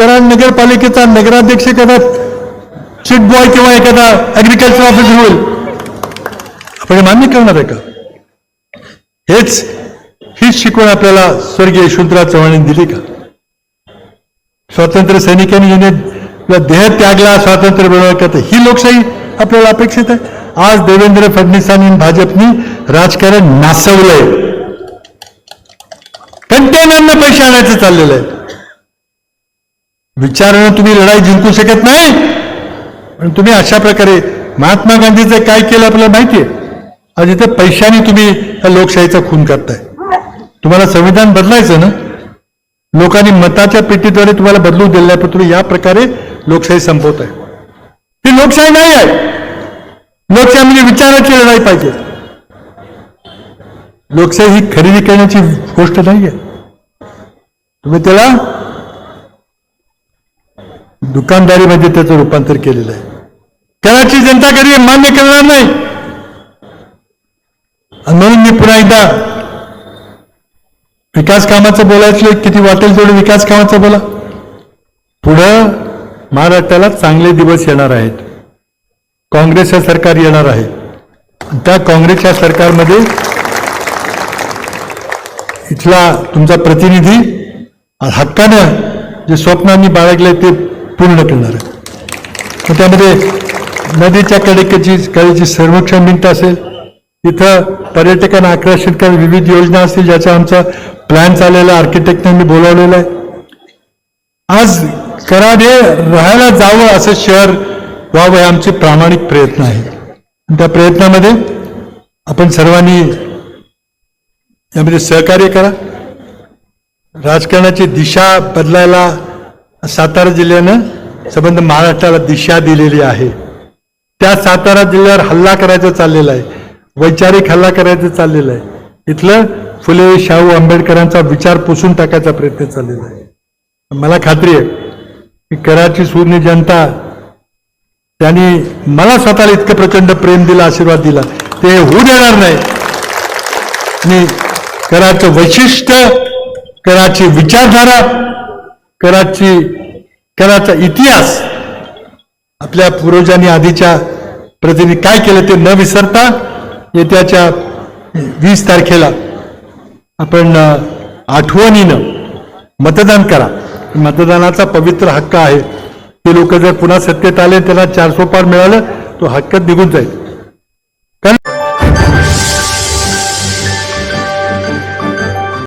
कराड नगरपालिकेचा नगराध्यक्ष एखादा चिट बॉय किंवा एखादा ऍग्रिकल्चर ऑफिसर होईल. आपण मान्य करणार आहे का? हेच हीच शिकवण आपल्याला स्वर्गीय यशवंतराव चव्हाणांनी दिली का? स्वातंत्र्य सैनिकांनी ज्याने देह त्यागला स्वातंत्र्य मिळवण्याकरता ही लोकशाही आपल्याला अपेक्षित आहे. आज देवेंद्र फडणवीसांनी भाजपनी राजकारण नासवलंय. कंटेनरनं पैसे आणायचं चाललेलं आहे. विचारानं तुम्ही लढाई जिंकू शकत नाही. पण तुम्ही अशा प्रकारे महात्मा गांधीचं काय केलं आपल्याला माहितीये? आज इथे पैशाने तुम्ही या लोकशाहीचा खून करताय. तुम्हाला संविधान बदलायचं ना? लोकांनी मताच्या पेटीद्वारे तुम्हाला बदलू दिलं पण तुम्ही या प्रकारे लोकशाही संपवताय. ही लोकशाही नाही आहे. लोकशाही म्हणजे विचाराची लढाई पाहिजे. लोकशाही ही खरेदी करण्याची गोष्ट नाही आहे तुम्ही त्याला दुकानदारीमध्ये त्याचं रूपांतर केलेलं आहे. कराची जनता कधी मान्य करणार नाही? आणि म्हणून मी पुन्हा एकदा विकास कामाचं बोलायचं किती वाटेल तेवढं विकास कामाचं बोला. पुढं महाराष्ट्राला चांगले दिवस येणार आहेत. काँग्रेसचं सरकार येणार आहे. त्या काँग्रेसच्या सरकारमध्ये इथला तुमचा प्रतिनिधी हक्कानं जे स्वप्नांनी बाळगले ते पूर्ण करणार आहे त्यामध्ये नदीच्या कडेकेची कडेची सर्वेक्षण मिंट असेल तिथं पर्यटकांना आकर्षित करणाऱ्या विविध योजना असतील ज्याचा आमचा प्लॅन चाललेला आर्किटेक्टांनी बोलावलेला आहे. आज कराड हे राहायला जावं असं शहर व्हावं हे आमचे प्रामाणिक प्रयत्न आहे. त्या प्रयत्नामध्ये आपण सर्वांनी यामध्ये सहकार्य करा. राजकारणाची दिशा बदलायला सातारा जिल्ह्यानं संबंध महाराष्ट्राला दिशा दिलेली आहे. त्या सातारा जिल्ह्यावर हल्ला करायचा चाललेला आहे. वैचारिक हल्ला करायचं चाललेलं आहे. इथलं फुले शाहू आंबेडकरांचा विचार पुसून टाकायचा प्रयत्न चाललेला आहे. मला खात्री आहे की कराची सूर्य जनता त्यांनी मला स्वतःला इतकं प्रचंड प्रेम दिला आशीर्वाद दिला ते होऊ देणार नाही. आणि कराचं वैशिष्ट्य कराची विचारधारा कराची कराचा इतिहास आपल्या पूर्वजांनी आधीच्या प्रतीने काय केलं ते न विसरता येत्याच्या वीस तारखेला आपण आठवणीनं मतदान करा. मतदानाचा पवित्र हक्क आहे. ते लोक जर पुन्हा सत्तेत आले त्यांना चारसो पार मिळालं तो हक्क निघून जाईल.